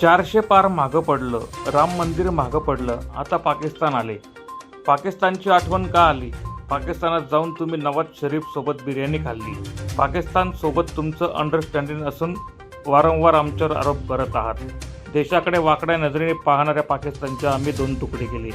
चारशे पार मागं पडलं. राम मंदिर मागं पडलं. आता पाकिस्तान आले. पाकिस्तानची आठवण का आली? पाकिस्तानात जाऊन तुम्ही नवाज शरीफ सोबत बिर्याणी खाल्ली. पाकिस्तान सोबत तुमचं अंडरस्टँडिंग असून वारंवार आमच्यावर आरोप करत आहात. देशाकडे वाकड्या नजरेने पाहणाऱ्या पाकिस्तानच्या आम्ही दोन तुकडे केले.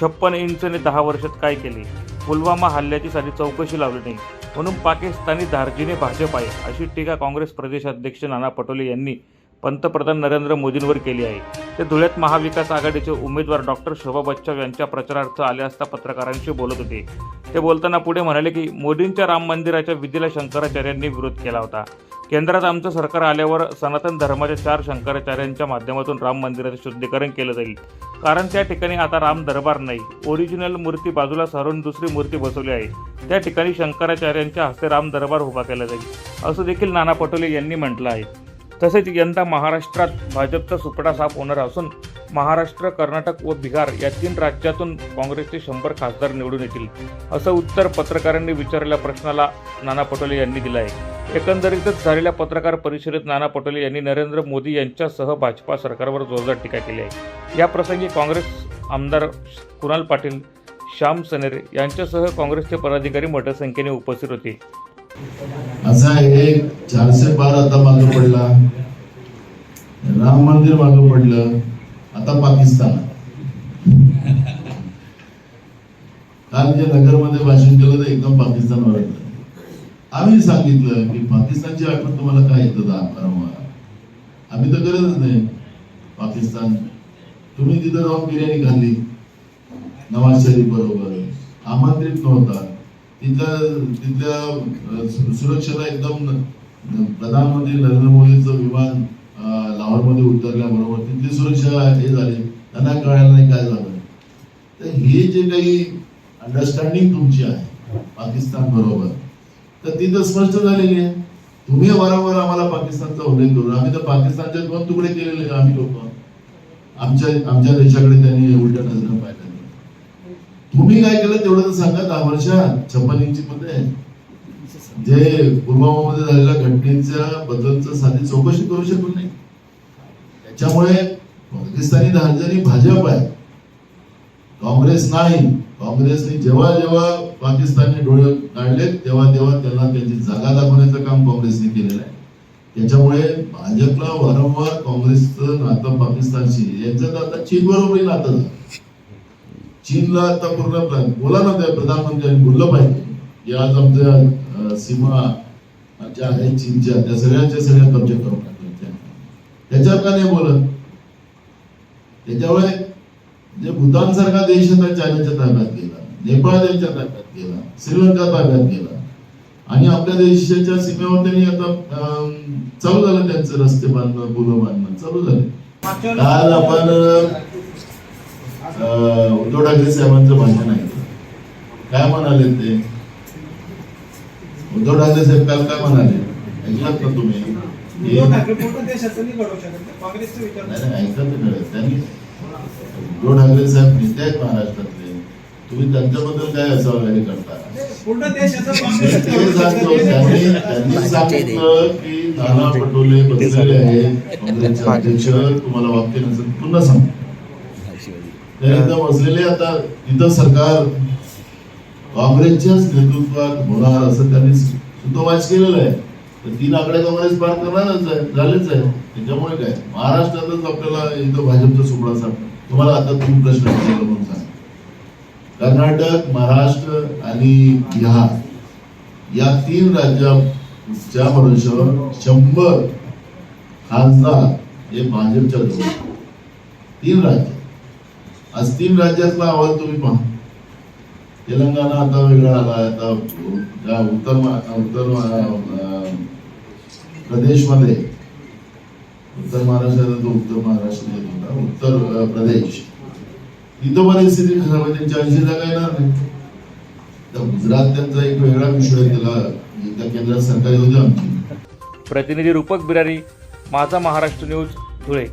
छप्पन इंचने दहा वर्षात काय केले? पुलवामा हल्ल्याची साधी चौकशी लावली नाही. म्हणून पाकिस्तानी धार्जीने भाजप आहे अशी टीका काँग्रेस प्रदेशाध्यक्ष नाना पटोले यांनी पंतप्रधान नरेंद्र मोदींवर केली आहे. ते धुळ्यात महाविकास आघाडीचे उमेदवार डॉक्टर शोभा बच्चव यांच्या प्रचारार्थ आले असता पत्रकारांशी बोलत होते. ते बोलताना पुढे म्हणाले की मोदींच्या राम मंदिराच्या विधीला शंकराचार्यांनी विरोध केला होता. केंद्रात आमचं सरकार आल्यावर सनातन धर्माच्या चार शंकराचार्यांच्या माध्यमातून राम मंदिराचे शुद्धीकरण केलं जाईल. कारण त्या ठिकाणी आता राम दरबार नाही. ओरिजिनल मूर्ती बाजूला सारून दुसरी मूर्ती बसवली आहे. त्या ठिकाणी शंकराचार्यांच्या हस्ते राम दरबार उभा केला जाईल. असं देखील नाना पटोले यांनी म्हटलं आहे. तसेच यंदा महाराष्ट्रात भाजपचा सुपडा साफ होणार असून महाराष्ट्र कर्नाटक व बिहार या तीन राज्यातून काँग्रेसचे शंभर खासदार निवडून येतील असं उत्तर पत्रकारांनी विचारलेल्या प्रश्नाला नाना पटोले यांनी दिलं आहे. एकंदरीतच झालेल्या पत्रकार परिषदेत नाना पटोले यांनी नरेंद्र मोदी यांच्यासह भाजपा सरकारवर जोरदार टीका केली आहे. या प्रसंगी काँग्रेस आमदार कुणाल पाटील श्याम सनेर यांच्यासह काँग्रेसचे पदाधिकारी मोठ्या संख्येने उपस्थित होते. असा आहे चारशे बार आता मागं पडला. राम मंदिर मागं पडलं. आता पाकिस्तान. काल जे नगरमध्ये भाषण केलं तर एकदम पाकिस्तान वाटलं आम्ही सांगितलं की पाकिस्तानची आठवण तुम्हाला काय येतं दा- वारंवार आम्ही तर करतच नाही. पाकिस्तान तुम्ही तिथं जाऊन बिर्याणी खाल्ली. नवाज शरीफ बरोबर आमंत्रित नव्हता. तिथं तिथल्या सुरक्षेला एकदम प्रधानमंत्री नरेंद्र मोदीचं विमान लाहोरमध्ये उतरल्याबरोबर तिथली सुरक्षा हे झाली. त्यांना कळायला नाही काय झालं. तर हे जे काही अंडरस्टँडिंग तुमची आहे पाकिस्तान बरोबर तर ती तर स्पष्ट झालेली आहे. तुम्ही वारंवार आम्हाला पाकिस्तानचा उल्लेख करून आम्ही तर पाकिस्तानचे दोन तुकडे केलेले आम्ही लोक. आमच्या आमच्या देशाकडे त्यांनी उलट नजर पाहिलं. तुम्ही काय केलं तेवढं तर सांगा दहा वर्षात छप्पन इंची मध्ये जे पुलवामामध्ये झालेल्या घटनेच्या बद्दलचं साधी चौकशी करू शकलो नाही. त्याच्यामुळे पाकिस्तानी राजधानी भाजप आहे. काँग्रेस नाही. काँग्रेसने जेव्हा जेव्हा पाकिस्तानने डोळे काढले तेव्हा तेव्हा त्यांना त्यांची जागा दाखवण्याचं काम काँग्रेसने केलेलं आहे. त्याच्यामुळे भाजपला वारंवार काँग्रेसचं नातं पाकिस्तानशी यांचं तर आता चीन बरोबरही नातं झालं. चीनला आता पूर्ण प्र- बोला ना त्या प्रधानमंत्र्यांनी बोललं पाहिजे. की आज आमच्या सीमा ज्या आहेत चीनच्या त्या सगळ्यांच्या सगळ्या कब्जे करून टाकल्या त्याच्यावर का नाही बोलत? त्याच्यामुळे जे भूतान सारखा देश आता चायनाच्या ताब्यात गेला. नेपाळ त्यांच्या ताब्यात गेला. श्रीलंका ताब्यात गेला. आणि आपल्या देशाच्या सीमेवर त्यांनी आता चालू झालं त्यांचं रस्ते बांधणं पुलं बांधणं. चालू झाले. काल आपण उद्धव ठाकरे साहेबांचं भाषण ऐकलं काय म्हणाले ते? उद्धव ठाकरे साहेब काल काय म्हणाले? ऐकलात ना तुम्ही? उद्धव ठाकरे. त्यांनी उद्धव साहेब नेते आहेत महाराष्ट्रातले. तुम्ही त्यांच्याबद्दल काय असं हे करता त्यांनी सांगितलं की नाना पटोले बसलेले आहेत. काँग्रेसचे अध्यक्ष तुम्हाला वाक्य नसेल पुन्हा सांगतो. त्यानंतर एकदा बसलेले आता इथं सरकार काँग्रेसच्याच नेतृत्वात होणार असं त्यांनी सुतोवाच केलेलं आहे. तर तीन आकडे काँग्रेस पार करणारच आहे झालेच आहे. त्याच्यामुळे काय? महाराष्ट्रातच आपल्याला इथं भाजपचा सुपडा सापडला तुम्हाला आता तुम्ही प्रश्न विचारला म्हणून कर्नाटक महाराष्ट्र आणि बिहार या तीन राज्याच्या मनुष्यावर शंभर खासदार हे भाजपच्या जवळ तीन राज्य. आज तीन राज्यातला अहवाल तुम्ही पहा. तेलंगणा आता वेगळा आला आता उत्तर उत्तर प्रदेशमध्ये उत्तर महाराष्ट्रात तो उत्तर महाराष्ट्र येत होता उत्तर प्रदेश. इथं परिस्थिती खराब आहे त्यांची ऐंशी जागा येणार नाही. तर गुजरात त्यांचा एक वेगळा विषय आहे त्याला एकदा केंद्र सरकारी होते आमची प्रतिनिधी रूपक बिरारी माझा महाराष्ट्र न्यूज धुळे.